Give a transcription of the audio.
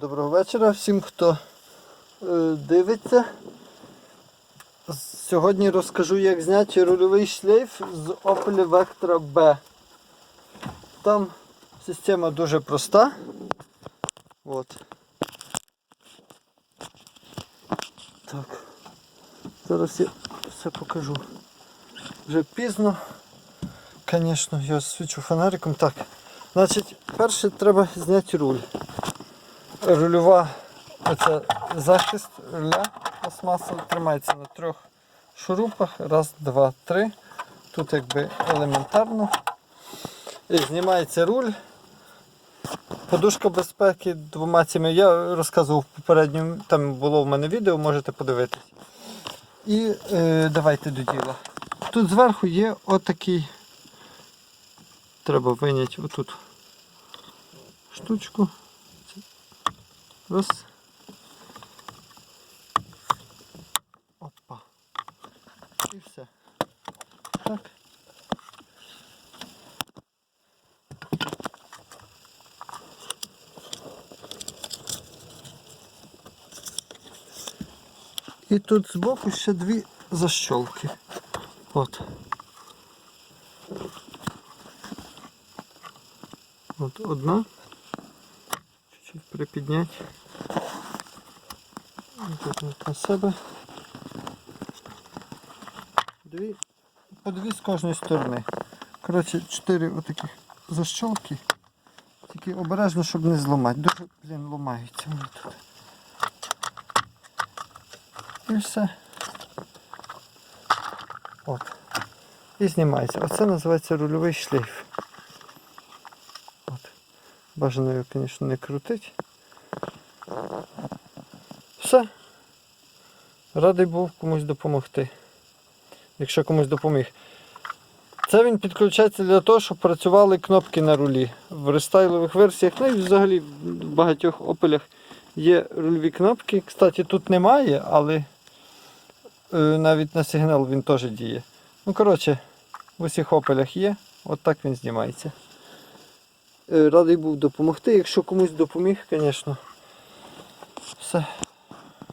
Доброго вечора всім, хто е, дивиться. Сьогодні розкажу, як зняти рульовий шлейф з Opel Vectra B. Там система дуже проста. От. Так. Зараз я все покажу. Вже пізно. Звісно, я свічу фонариком. Так. Значить, перше треба зняти руль рульова оце захист руля пластмаса тримається на трьох шурупах. Раз, два, три. Тут якби елементарно. І знімається руль. Подушка безпеки двома цими. Я розказував попередньому, там було в мене відео, можете подивитись. І е, давайте до діла. Тут зверху є отакий. Треба виняти отут штучку. Раз. Опа. І все. Так. І тут збоку ще дві защолки. От. От одна. Чуть-чуть припідняти. Тут на себе. Дві. По дві з кожної сторони. Коротше, чотири отаких защолки. Тільки обережно, щоб не зламати. Дуже, блін, ламаються вони тут. І все. От. І знімається. Оце називається рульовий шлейф. От. Бажано його, звісно, не крутить. Все. Радий був комусь допомогти. Якщо комусь допоміг. Це він підключається для того, щоб працювали кнопки на рулі. В рестайлових версіях, ну і взагалі в багатьох опелях є рульові кнопки. Кстати, тут немає, але е, навіть на сигнал він теж діє. Ну, коротше, в усіх опелях є. От так він знімається. Е, Радий був допомогти. Якщо комусь допоміг, звісно. Все.